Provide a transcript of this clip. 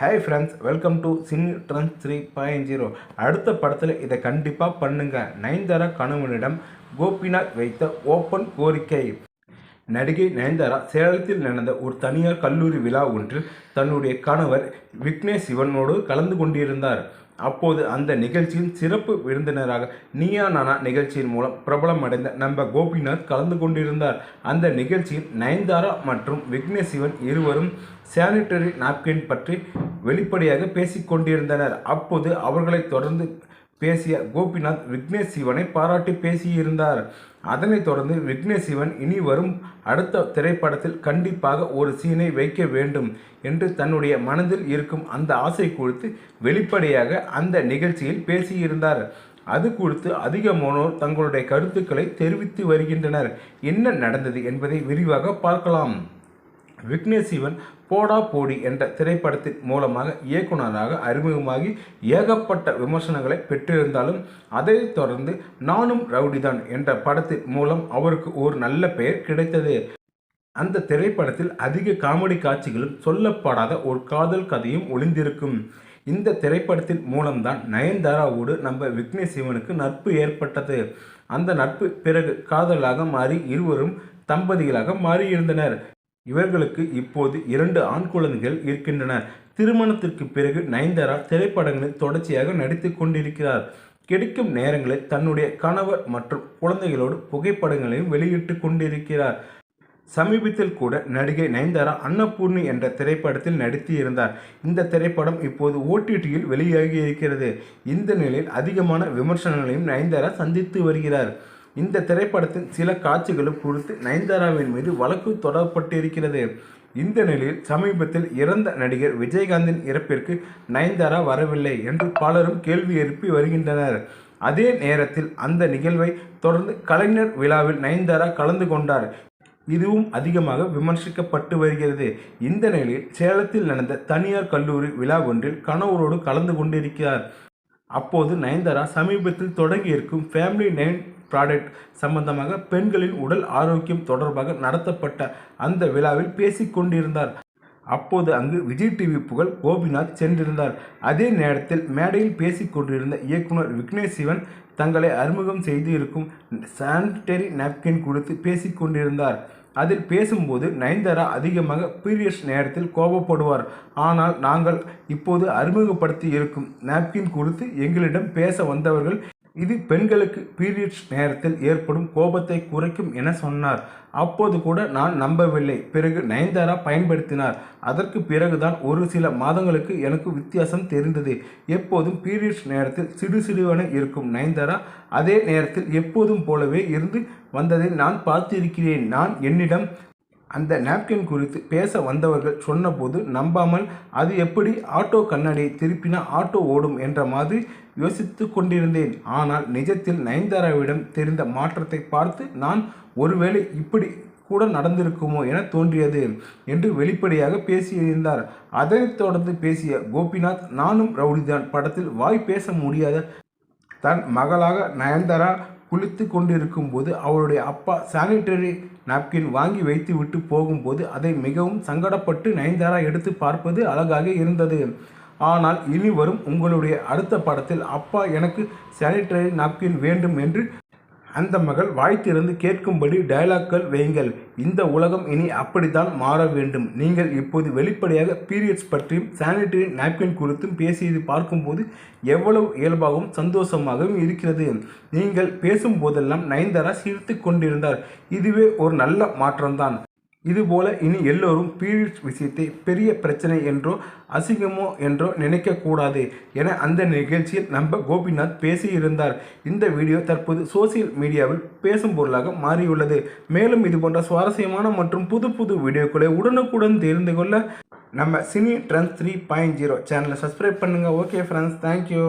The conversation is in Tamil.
Hi friends welcome to cine trends three point zero அடுத்த படத்தில் இதை கண்டிப்பாக பண்ணுங்கள் நயன்தாரா கணவனிடம் கோபிநாத் வைத்த ஓப்பன் கோரிக்கை. நடிகை நயன்தாரா சேலத்தில் நடந்த ஒரு தனியார் கல்லூரி விழா ஒன்றில் தன்னுடைய கணவர் விக்னேஷ் சிவனோடு கலந்து கொண்டிருந்தார். அப்போது அந்த நிகழ்ச்சியின் சிறப்பு விருந்தினராக நீயா நானா நிகழ்ச்சியின் மூலம் பிரபலம் அடைந்த நம்ம கோபிநாத் கலந்து கொண்டிருந்தார். அந்த நிகழ்ச்சியில் நயன்தாரா மற்றும் விக்னேஷ் சிவன் இருவரும் சானிட்டரி நாப்கின் பற்றி வெளிப்படையாக பேசிக் கொண்டிருந்தனர். அப்போது அவர்களை தொடர்ந்து பேசிய கோபிநாத் விக்னேஷ் சிவனை பாராட்டி பேசியிருந்தார். அதனைத் தொடர்ந்து விக்னேஷ் சிவன் இனி வரும் அடுத்த திரைப்படத்தில் கண்டிப்பாக ஒரு சீனை வைக்க வேண்டும் என்று தன்னுடைய மனதில் இருக்கும் அந்த ஆசை குறித்து வெளிப்படையாக அந்த நிகழ்ச்சியில் பேசியிருந்தார். அது குறித்து அதிகமானோர் தங்களுடைய கருத்துக்களை தெரிவித்து வருகின்றனர். என்ன நடந்தது என்பதை விரிவாக பார்க்கலாம். விக்னேஷ் சிவன் போடா போடி என்ற திரைப்படத்தின் மூலமாக இயக்குனராக அறிமுகமாகி ஏகப்பட்ட விமர்சனங்களை பெற்றிருந்தாலும் அதைத் தொடர்ந்து நானும் ரவுடிதான் என்ற படத்தின் மூலம் அவருக்கு ஒரு நல்ல பெயர் கிடைத்தது. அந்த திரைப்படத்தில் அதிக காமெடி காட்சிகளும் சொல்லப்படாத ஒரு காதல் கதையும் ஒளிந்திருக்கும். இந்த திரைப்படத்தின் மூலம்தான் நயன்தாராவோடு நம்ம விக்னேஷ் சிவனுக்கு நட்பு ஏற்பட்டது. அந்த நட்பு பிறகு காதலாக மாறி இருவரும் தம்பதிகளாக மாறியிருந்தனர். இவர்களுக்கு இப்போது இரண்டு ஆண் குழந்தைகள் இருக்கின்றன. திருமணத்திற்கு பிறகு நயன்தாரா திரைப்படங்களில் தொடர்ச்சியாக நடித்து கொண்டிருக்கிறார். கிடைக்கும் நேரங்களில் தன்னுடைய கணவர் மற்றும் குழந்தைகளோடு புகைப்படங்களையும் வெளியிட்டு கொண்டிருக்கிறார். சமீபத்தில் கூட நடிகை நயன்தாரா அன்னபூர்ணி என்ற திரைப்படத்தில் நடித்து இருந்தார் இந்த திரைப்படம் இப்போது ஓடிடியில் வெளியாகி இருக்கிறது இந்த நிலையில் அதிகமான விமர்சனங்களையும் நயன்தாரா சந்தித்து வருகிறார். இந்த திரைப்படத்தின் சில காட்சிகளும் குறித்து நயன்தாராவின் மீது வழக்கு தொடரப்பட்டிருக்கிறது. இந்த நிலையில் சமீபத்தில் இறந்த நடிகர் விஜயகாந்தின் இறப்பிற்கு நயன்தாரா வரவில்லை என்று பலரும் கேள்வி எழுப்பி வருகின்றனர். அதே நேரத்தில் அந்த நிகழ்வை தொடர்ந்து கலைஞர் விழாவில் நயன்தாரா கலந்து கொண்டார். இதுவும் அதிகமாக விமர்சிக்கப்பட்டு வருகிறது. இந்த நிலையில் சேலத்தில் நடந்த தனியார் கல்லூரி விழா ஒன்றில் கணவரோடு கலந்து கொண்டிருக்கிறார். அப்போது நயன்தாரா சமீபத்தில் தொடங்கியிருக்கும் ஃபேமிலி நைன் ப்ராடக்ட் சம்பந்தமாக பெண்களின் உடல் ஆரோக்கியம் தொடர்பாக நடத்தப்பட்ட அந்த விழாவில் பேசிக் கொண்டிருந்தார். அப்போது அங்கு விஜய் டிவி புகழ் கோபிநாத் சென்றிருந்தார். அதே நேரத்தில் மேடையில் பேசிக்கொண்டிருந்த இயக்குனர் விக்னேஷ் சிவன் தங்களை அறிமுகம் செய்து இருக்கும் சானிடரி நாப்கின் குறித்து பேசிக் கொண்டிருந்தார். அதில் பேசும்போது நயன்தாரா அதிகமாக பீரியட்ஸ் நேரத்தில் கோபப்படுவார். ஆனால் நாங்கள் இப்போது அறிமுகப்படுத்தி இருக்கும் நாப்கின் குறித்து எங்களிடம் பேச வந்தவர்கள் இது பெண்களுக்கு பீரியட்ஸ் நேரத்தில் ஏற்படும் கோபத்தை குறைக்கும் என சொன்னார். அப்போது கூட நான் நம்பவில்லை. பிறகு நயன்தாரா பயன்படுத்தினார். அதற்கு பிறகுதான் ஒரு சில மாதங்களுக்கு எனக்கு வித்தியாசம் தெரிந்தது. எப்போதும் பீரியட்ஸ் நேரத்தில் சிடு சிடுவென இருக்கும் நயன்தாரா அதே நேரத்தில் எப்போதும் போலவே இருந்து வந்ததை நான் பார்த்திருக்கிறேன். நான் என்னிடம் அந்த நாப்கின் குறித்து பேச வந்தவர்கள் சொன்னபோது நம்பாமல் அது எப்படி ஆட்டோ கண்ணாடியை திருப்பினா ஆட்டோ ஓடும் என்ற மாதிரி யோசித்து கொண்டிருந்தேன். ஆனால் நிஜத்தில் நயன்தாராவிடம் தெரிந்த மாற்றத்தை பார்த்து நான் ஒருவேளை இப்படி கூட நடந்திருக்குமோ என தோன்றியது என்று வெளிப்படையாக பேசியிருந்தார். அதைத் தொடர்ந்து பேசிய கோபிநாத் நானும் ரவுடிதான். படத்தில் வாய் பேச முடியாத தன் மகளாக நயன்தாரா குளித்து கொண்டிருக்கும் போது அவருடைய அப்பா சானிட்டரி நாப்கின் வாங்கி வைத்து விட்டு போகும்போது அதை மிகவும் சங்கடப்பட்டு நயன்தாரா எடுத்து பார்ப்பது அழகாக இருந்தது. ஆனால் இனி வரும் உங்களுடைய அடுத்த படத்தில் அப்பா எனக்கு சானிடரி நாப்கின் வேண்டும் என்று அந்த மகள் வாய் திறந்து கேட்கும்படி டயலாக்கள் வையுங்கள். இந்த உலகம் இனி அப்படித்தான் மாற வேண்டும். நீங்கள் இப்போது வெளிப்படையாக பீரியட்ஸ் பற்றியும் சானிட்டரி நாப்கின் குறித்தும் பேசியது பார்க்கும்போது எவ்வளவு இயல்பாகவும் சந்தோஷமாகவும் இருக்கிறது. நீங்கள் பேசும்போதெல்லாம் நயன்தாரா சிரித்து கொண்டிருந்தார். இதுவே ஒரு நல்ல மாற்றம்தான். இதுபோல இனி எல்லோரும் பீரியட்ஸ் விஷயத்தை பெரிய பிரச்சனை என்றோ அசிங்கமோ என்றோ நினைக்கக்கூடாது என அந்த நிகழ்ச்சியில் நம்ம கோபிநாத் பேசியிருந்தார். இந்த வீடியோ தற்போது சோசியல் மீடியாவில் பேசும் பொருளாக மாறியுள்ளது. மேலும் இது போன்ற சுவாரஸ்யமான மற்றும் புது புது வீடியோக்களை உடனுக்குடன் தெரிந்து கொள்ள நம்ம cine trends three point zero சேனலை சப்ஸ்கிரைப் பண்ணுங்கள் ஓகே ஃப்ரெண்ட்ஸ் தேங்க்யூ